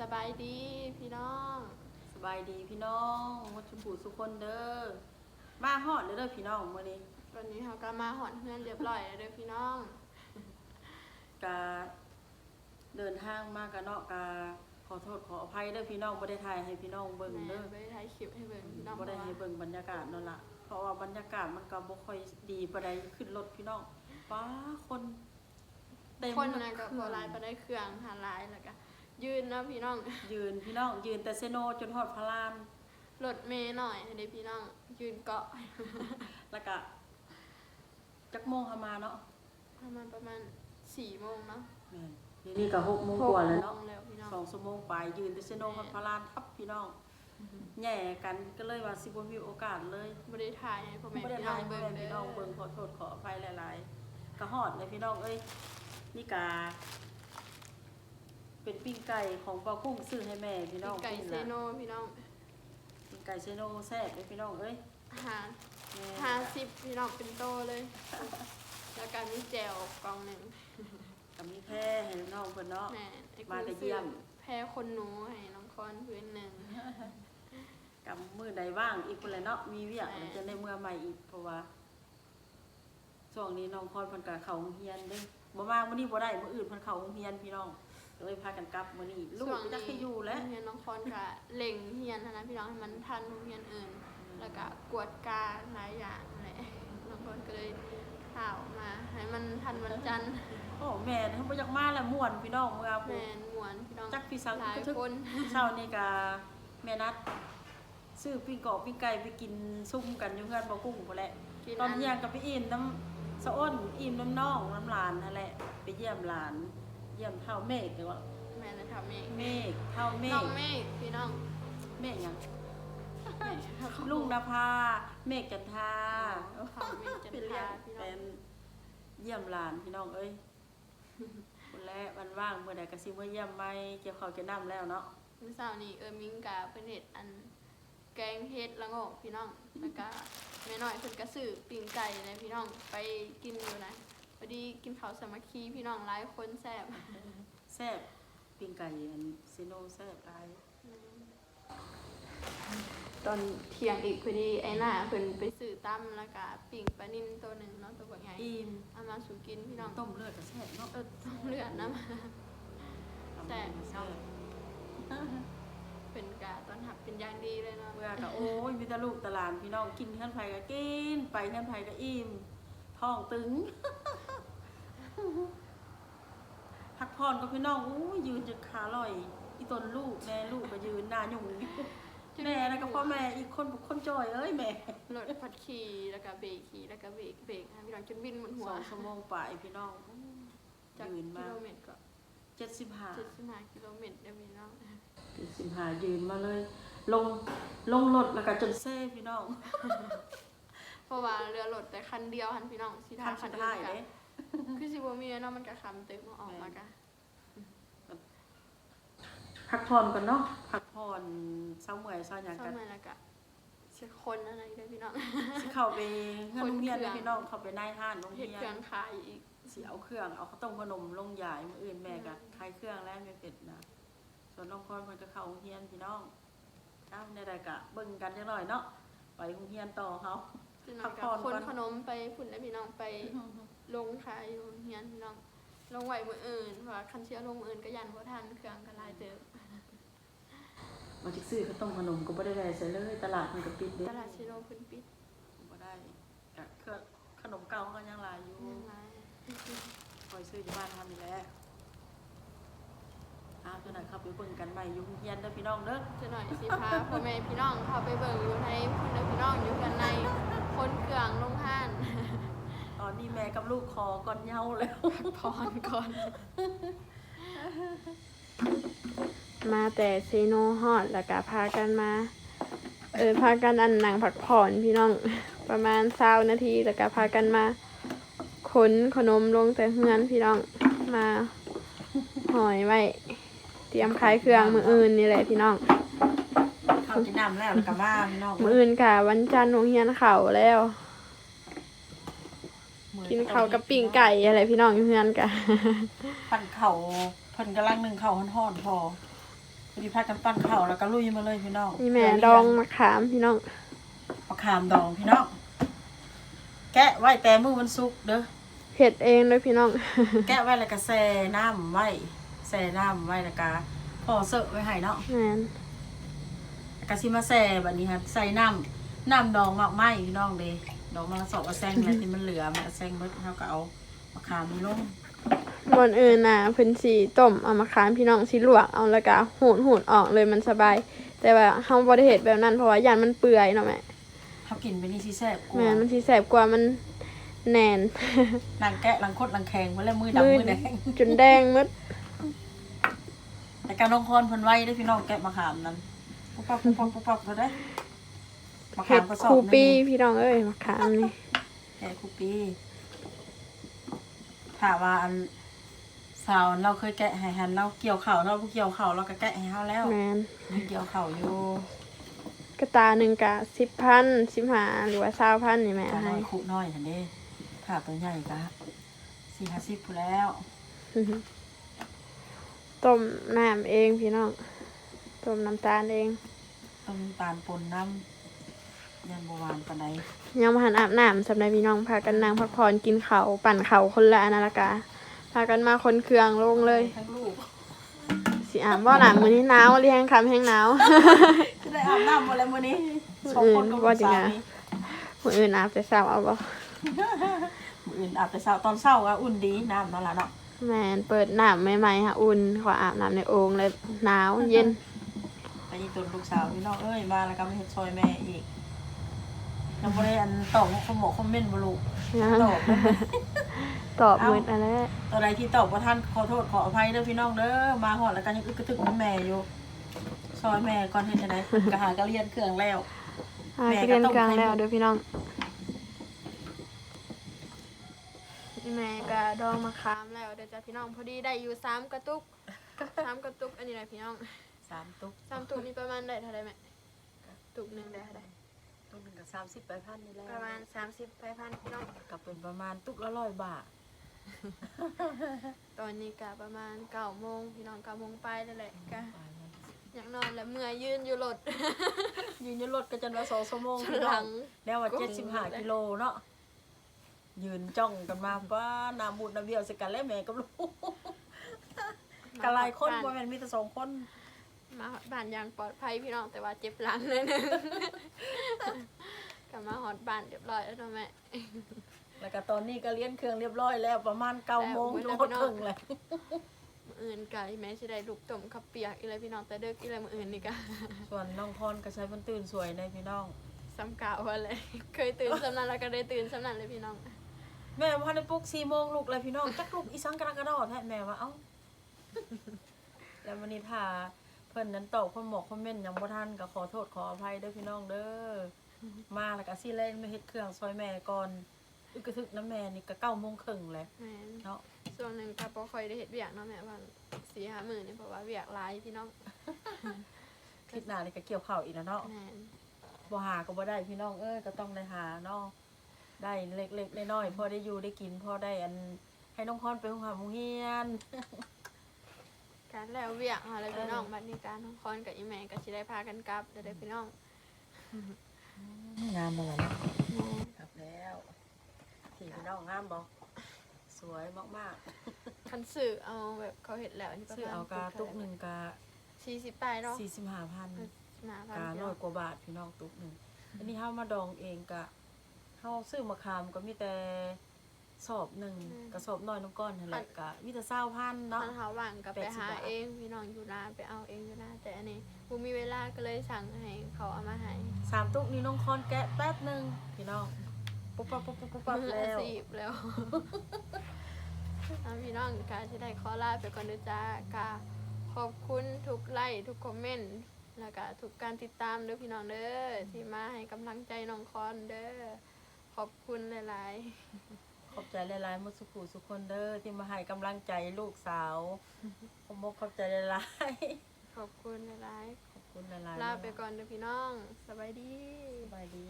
สบายดีพี่น้องสบายดีพี่น้องวัดชมพูสุกคนเด้อมาฮอดเลยเด้อพี่น้องมื้อนี้วันนี้เขาก็มาหอนเพื่อนเรียบร้อยแล้วเด้อพี่น้องกาเดินทางมากะเนาะกาขอโทษขออภัยเด้อพี่น้องบ่ได้ถ่ายให้พี่น้องเบิ่งแม่เด้อไปถ่ายคลิปให้เบิ่งพี่น้องบ่ได้ให้เบิ่งบรรยากาศนั่นล่ะเพราะว่าบรรยากาศมันก็บ่ค่อยดีปานใดขึ้นรถพี่น้องป้าคนเต็มคนรถนะก็เครื่บ่องหลายปานได้เครื่องหาหลายแล้วก็ ยืนเนาะพี่น้องยืนพี่น้องยืนแต่เซโนจนฮอดพระรามรถเมย์หน่อยให้ได้พี่น้อง ยืนเกาะ แล้วก็จักโมงเข้ามาเนาะประมาณประมาณ4โมงเนาะแม่นเดี๋ยวนี้ก็6โมงกว่าแล้วเนาะหกโมงแล้วพี่น้องสองชั่วโมงไปยืนแต่เซโนฮอดพระรามทับพี่น้องแย่กันก็เลยว่าสิบ่มีโอกาสเลยบ่ได้ถ่ายให้พ่อแม่ไม่ได้พี่น้อทางยเบิ่งเบิ่งเด้พี่อน้องเบิ่งขอโทษขออภัยหลาย ๆกระหอดเลยพี่น้องเอ้ยนี่กา เป็นปิ้งไก่ของปากุ้งซื้อให้แม่พี่น้องไก่ปิ้งเซละโนพี่น้องปิ้งไก่เซโนแซ่บเลยพี่น้องเอ้ยอาหารแม่ห้าสิบพี่น้องเป็นโตเลย แล้วก็มีแจวกล่องหนึ่งกับมีแพ้ให้น้องเพิ่นเนาะแม่ไอ้มาแต่เยี่ยม แพ้คนหนูให้น้องคอนพื้นหนึ่งกับมื้อใดว่างอีกคนแหละเนาะมีเวียกแม่จะได้เมื่อใหม่อีกเพราะว่าช่วงนี้น้องคอนเพิ่นก็เข้าโรงเรียนเด้บ่มามื้อนี้บ่ได้มื้ออื่นเพิ่นเข้าโรงเรียนพี่น้อง ก็เลยพากันกลับมื้อนี้ลูกก็จักให้อยู่แล้วเฮียนน้องคอนก็เล่งเฮียนนะพี่น้องให้มันทันโรงเรียนอื่น แล้วก็กวดกาหลายอย่างแหละน้องคอนก็เลยข่าวมา ให้มันทันวันจันทร์โอ้แม่เฮาบ่อยากมาแล้วม่วนพี่น้องเมื่อแมผู้นหมวนพี่น้องจักพี่สังหลายกระทึกคนเช้านี่ก็แม่นัดซื้อปิ้งกรอบปิ้งไก่ไปกินซุ่มกันอยู่เฮือนบ่กุ้งพุ่นแหละกินตอนเที่ยงก็ไปอิ่มน้ำสะอ้นอิ่มน้ำน้องน้ำหลานนั่นแหละไปเยี่ยมหลานเยี่ยมเท่าเมฆเดี๋ยวว่าแม่จะทำเองเมฆเท่าเมน้อฆงเมฆพี่น้องเมฆหยังลุงนภาเมฆจันทาเขาเมฆจันเป็นทาเรียกพี่น้อเป็งนเยี่ยมหลานพี่น้องเอ้ยคนแรกวันว่างเมื่อใดก็สิมาเยี่ยมไม่เกี่ยวข้าวเกี่ยวน้ำแล้วเนาะมื้อเช้านี้เออมิงกะเพิ่นเฮ็ดอัน แกงเฮ็ดละโงกพี่น้องแล้วก็แม่น้อยเพิ่นก็ซื้อปิ้งไก่เลยพี่น้องไปกินอยู่นะ พอดีกินข้าวสามัคคีพี่น้องหลายคนแซ่บแซ่บปิ้งไก่อันซิโนแซ่บหลายตอนเที่ยงอีกพอดีไอ้หน้าเพิ่นไปซื้อตั้มแล้วก็ปิ้งปลานิ่นตัวหนึงเนาะตัวบักใหญ่อิ่มเอามาสู่กินพี่น้องต้มเลือดก็แซ่บเนาะเออต้มเลือดนะแซ่บแซ่บเป็นกะตอนหับเป็นอย่างดีเลยเนาะเมื่อก็โอ้ยมีแต่ลูกตะหลานพี่น้องกินเฮือนไผก็กินไปเฮือนไผก็อิ่มท้องตึง พักผ่อนกับพี่น้องอู้ยยืนจนขาลอยอีตนลูกแม่ลูกก็ยืนหน้าหยุ่งแม่แล้วก็พ่อแม่อีกคนบุกคนจอยเอ้ยแม่รถพัดขี่แล้วก็เบรกขี่แล้วก็เบรกเบรกนะพี่น้องจนบินหมดหัวสองชั่วโมงไปพี่น้องอู้จากยืนกิมาโลเมตรก็เจ็ดสิบห้าเจ็ดสิบห้ากิโลเมตรเด้อพี่น้องเจ็ดสิบห้ายืนมาเลย ลงลงรถแล้วก็จนเซ่พี่น้องเพราะว่าเรือรถแต่คันเดียวหันพี่น้องสิคัทานงสุคันดอื่ท้ายนกัเด้ คือสิบ่มีเนาะมันก็คำเต็มออกมากะพักผ่อนกันเนาะพักผ่อนเศร้าเมื่อยเศร้าหยังเข้ากันมาแล้วก็เสียคนอะไรเด้อพี่น้อง สิเข้าไปเงินโรงเรียนคนเครื่องเลยพี่น้องเข้าไปในห้านโรงเฮ็เรีดยเครื่อนงขายอีกสิเอาเครื่องเอาข้าวต้มขนมลงยายมื้ออื่นแม่ก็ขายเครื่องแล้วไม่เป็ดนะส่วนน้องพรมันก็เข้าโรงเรียนพี่น้องอ้าวในใดก็เบิ่งกันจังหน่อยเนาะไปโรงเรียนต่อเขา พี่น้องพัก็กผ่อนคนก่อน ขนมไปพุ่นแล้วพี่น้องไป ลงขายอยู่เฮียนพี่น้องลงไหวมื้ออื่นเพราะว่าคันเชียลงมื้ออื่นก็ยันบ่ทันเครื่องก็หลายเติบมาจิกซื้อข้าวต้มขนมก็บ่ได้ได้ใส่เลยตลาดมันก็ปิดเด้ตลาดชิโร่เพิ่นปิดบ่ได้ก็เครื่องขนมเก่าก็ยังหลายอยู่ยังไงคอยซื้ออยู่บ้านทำนี่แหละอ้าวจังได๋เข้าไปเบิ่งกันใหม่อยู่โรงเรียนเด้อพี่น้องเด้อจะหน่อยสิพาพ่อแม่พี่น้องเข้าไปเบิ่งอยู่ในพุ่นเด้อพี่น้องอยู่กันในคนเครื่องลงห้าน ตอ นนี้แม่กับลูกคอก่อนเหย้าแล้ว พรก่อน มาแต่เซโนฮอดแล้วก็พากันมา เออพากันอันหนังผักผ่อนพี่น้อง ประมาณเศร้านาทีแล้วก็พากันมาขนขนมลงแต่เฮือนพี่น้องมาหอยไว้ เตรียมขายเครื่องมืออื่นนี่แหละพี่น้องเข้ากินน้ำแล้วแล้วก็มาพี่น้อง มืออื่นค่ะวันจันทร์โรงเรียนเขาแล้ว กินข้าวกับปิ้งไก่อะไรพี่น้องอยู่เฮือนกันปั่นเข่าเพิ่นกำลังนึ่งเข่าฮ้อนๆพอพอดีพักกันปั้นข้าวแล้วก็ลุยมาเลยพี่น้องนี่แม่ดองมะขามพี่น้องมะขามดองพี่น้องแกะไว้แต่มื้อวันศุกร์เด้อเผ็ดเองด้วยพี่น้อง แกะไว้แล้วก็แช่น้ำไว้แช่น้ำไว้แล้วก็พอเสิร์ฟไว้ให้เนาะแม่นแล้วก็สิมาแช่บัดนี้ครับใส่น้ำน้ำดองมากไม้พี่น้องเด้ ดอกมะละสอกกระแซงอะไรที่มันเหลือมันกระแซงเบิดเฮาก็เอามะขามนี่ลงบอนอื่นน่ะเพิ่นสิต้มเอามะขามพี่น้องสิลวกเอาแล้วก็หูดหูดออกเลยมันสบาย แต่ว่าเฮาบ่ได้เฮ็ดแบบนั้นเพราะว่าย่านมันเปื่อยเนาะแม่เฮากินไปนี่สิแซ่บกว่าแม่นมันสิแสบกว่ามันแน่นหลังแกะหลังคดหลังแข็งมาแล้วมือดำมือมือแดงจนแดงหมดแต่การลงคอนเพิ่นไว้ได้อพี่น้องแกะมะขามนั้นปุ๊บปั๊บปุ๊บปั๊บปุ๊บปั๊บเขาได้อ มะเฮ็ขามดก็สอบคูหนึปี้งพี่น้องเอ้ยมะขามนี่แกะคูปีถามว่าอันสาวเราเคยแกะให้หันเราเกี่ยวเข่าวเราบ่เกี่ยวเข่าวเราก็แกะให้เฮาแล้วแม่นยังเกี่ยวเข่าวอยู่กระตาหนึงก็10,000 15หรือว่า20,000นี่แม่จะน้ให้อยคุน้อยหั่นเด้ถ้าตัวใหญ่ก็สี่ห้าสิบพู้นแล้วต้มน้ำเองพี่น้องต้มน้ำตาลเอง ต้มน้ำตาลปนน้ำ ยังบ่หวานปานใดยังมาหันอาบน้ำสำหรับพี่น้องพากันนั่งพักผ่อนกินเขาวปั่นเขาวคนละอันนาฬิกาพากันมาคนเครื่องลงเลยทั้งลูกสิอาบบ่หนามมื้อนี้หนาวเรียงคำแห้งหนาว จะได้อาบน้ำหมดแล้วมื้อนี้สองคนกับว่าลูกจริงสาวนะนี่มื้ออื่นอาบแต่เช้าเอาบ่มื้ออื่นอาบแต่เช้าตอนเช้าก็อุ่นดีน้ำนั่นล่ะเนาะแม่นเปิดน้ำใหม่ๆค่ะอุ่นขออาบน้ำในโอ่งเลยหนาวเย็น ไปอีตัวลูกสาวพี่น้องเอ้ยมาแล้วก็มาเฮ็ดซอยแม่อีก ยังบ่ได้อันตอบคอมบอกคอมเมนต์บ่ลูกตอบตอบมืดอันนั้นตัวใดที่ตอบบ่ทันขอโทษขออภัยเด้อพี่น้องเด้อมาฮอดแล้วก็ยังอึกกระทึกเหมือนแม่อยู่ซอยแม่ก่อนเฮ็ดจังได๋ก็หาก็เรียนเครื่องแล้วอ่าแม่ไปก็เรียนต้องกลางให้แล้วเด้อพี่น้องนี่แม่ก็ดองมะขามแล้วเดี๋ยวจ้ะพี่น้องพอดีได้อยู่สามกระตุกสามกระตุกอันนี้แหละพี่น้องสามตุ๊กสามตุกนี่ประมาณได้เท่าไหร่แม่ตุกหนึ่งได้เท่าไหร่ ตุ๊กหนึงก็30ไปพันนี่แหละประมาณสามสิบไปพันพี่น้อง ก็เป็นประมาณตุ๊กละ100บาท ตอนนี้ก็ประมาณเก้าโมงพี่น้องเก้าโมงไปแล้วแหละก็อยากนอนแล้วเมื่อยยืนอยู่รถ ยืนอยู่รถก็จนว่า2ชั่วโมงฉพี่น้ลัองง แล้วว่าก็เจ็ดสิบห้ากิโลเนาะยืนจ้องกันมาว่าน้ำบุดน้ำเบี้ยวสิกันแล้วแม่กับลูกกะหลายคนว่าแม่นมีแต่สองคน มาบ้านอย่างปลอดภัยพี่น้องแต่ว่าเจ็บหลังเลยนึง กลับมาหอดบ้านเรียบร้อยแล้วเนาะแม่ แล้วก็ตอนนี้ก็เลี้ยนเครื่องเรียบร้อยแล้วประมาณเก้าโมงแล้วโลดครึ่งเลยมื้ออื่นไก่แม่สิได้ลูกต้มข้าวเปียกอีไรพี่น้องแต่เด็กอีไรมื้ออื่นนี่ก็ ส่วนน้องพรก็ใช้มันตื่นสวยในพี่น้อง ซ้ำกาวว่าเลยเคยตื่นสำนันแล้วก็ได้ตื่นสำนันเลยพี่น้อง แม่ว่าในปลุกสี่โมงลูกเลยพี่น้องจักลูกอีสังกระกระดอแท้แม่ว่าเอ้าแล้ววันนี้ถ้า เพิ่นนั้นตอบคอมบอกคอมเมนต์ยังบ่ทันก็ขอโทษขออภัยเด้อพี่น้องเด้อมาแล้วก็สิเล่นมาเฮ็ดเครื่องซอยแม่ก่อนอึกกระทึกน้ำแม่นี่ก็เก้าโมงครึ่งเลยแม่นเนาะส่วนหนึ่งก็บ่ค่อยได้เฮ็ดเวียกเนาะแม่ว่าสี่ห้ามื้อนี่เพราะว่าเวียกหลายพี่น้องคลิปหน้านี่ก็เกี่ยวข้าวอีกแล้วเนาะแม่นบ่หาก็บ่ได้พี่น้องเอ้ยก็ต้องได้หาเนาะได้เล็กๆน้อยๆพอได้อยู่ได้กินพอได้อันให้น้องพรไปโรงหาโรงเรียน การแล้วเวียกหาเลยพี่น้องบัดนี้การน้องคอนกับอีแม่ก็สิได้พากันกลับเด้อเด้อพี่น้องงามบ่ล่ะเนาะแม่กลับแล้วที่พี่น้องงามบ่สวยมากคันซื้อเอาแบบเขาเฮ็ดแล้วนี่ๆประซื้อมาณเอากาตุกหนึ่งกา40ปลายเนาะ45,000หน้าพันกาพี่ร้น้ออยงกว่าบาทพี่น้องตุกหนึ่งอันนี้เฮามาดองเองกะเฮาซื้อมะขามก็มีแต่ สอบหนึ่งกระสอบน้อยน้องก้อนนั่นแหละกะมีแต่20,000เนาะมันหาว่างก็ไป80หาบาท เองพี่น้องอยู่นาไปเอาเองอยู่นาแต่อันนี้บ่มีเวลาก็เลยสั่งให้เขาเอามาให้สามตุกนี้น้องคอนแกะแป๊บหนึงพี่น้องปุ๊บปั๊บปุ๊บปั๊บปุ๊บปั๊บมือแล้อาวชีพแล้วเอาพี่น้องกาจะได้ขอลาไปก่อนเด้อจ้ากาขอบคุณทุกไลค์ทุกคอมเมนต์แล้วก็ทุกการติดตามเด้อพี่น้องเด้อที่มาให้กำลังใจน้องคอนเด้อขอบคุณหลาย ขอบใจหลายๆหมดสุขุสุกคนเด้อที่มาให้กำลังใจลูกสาวผมบอกขอบใจหลายๆขอบคุณหลายๆขอบคุณหลายๆๆลาไปก่อนเด้อพี่น้องสบายดี สบายดี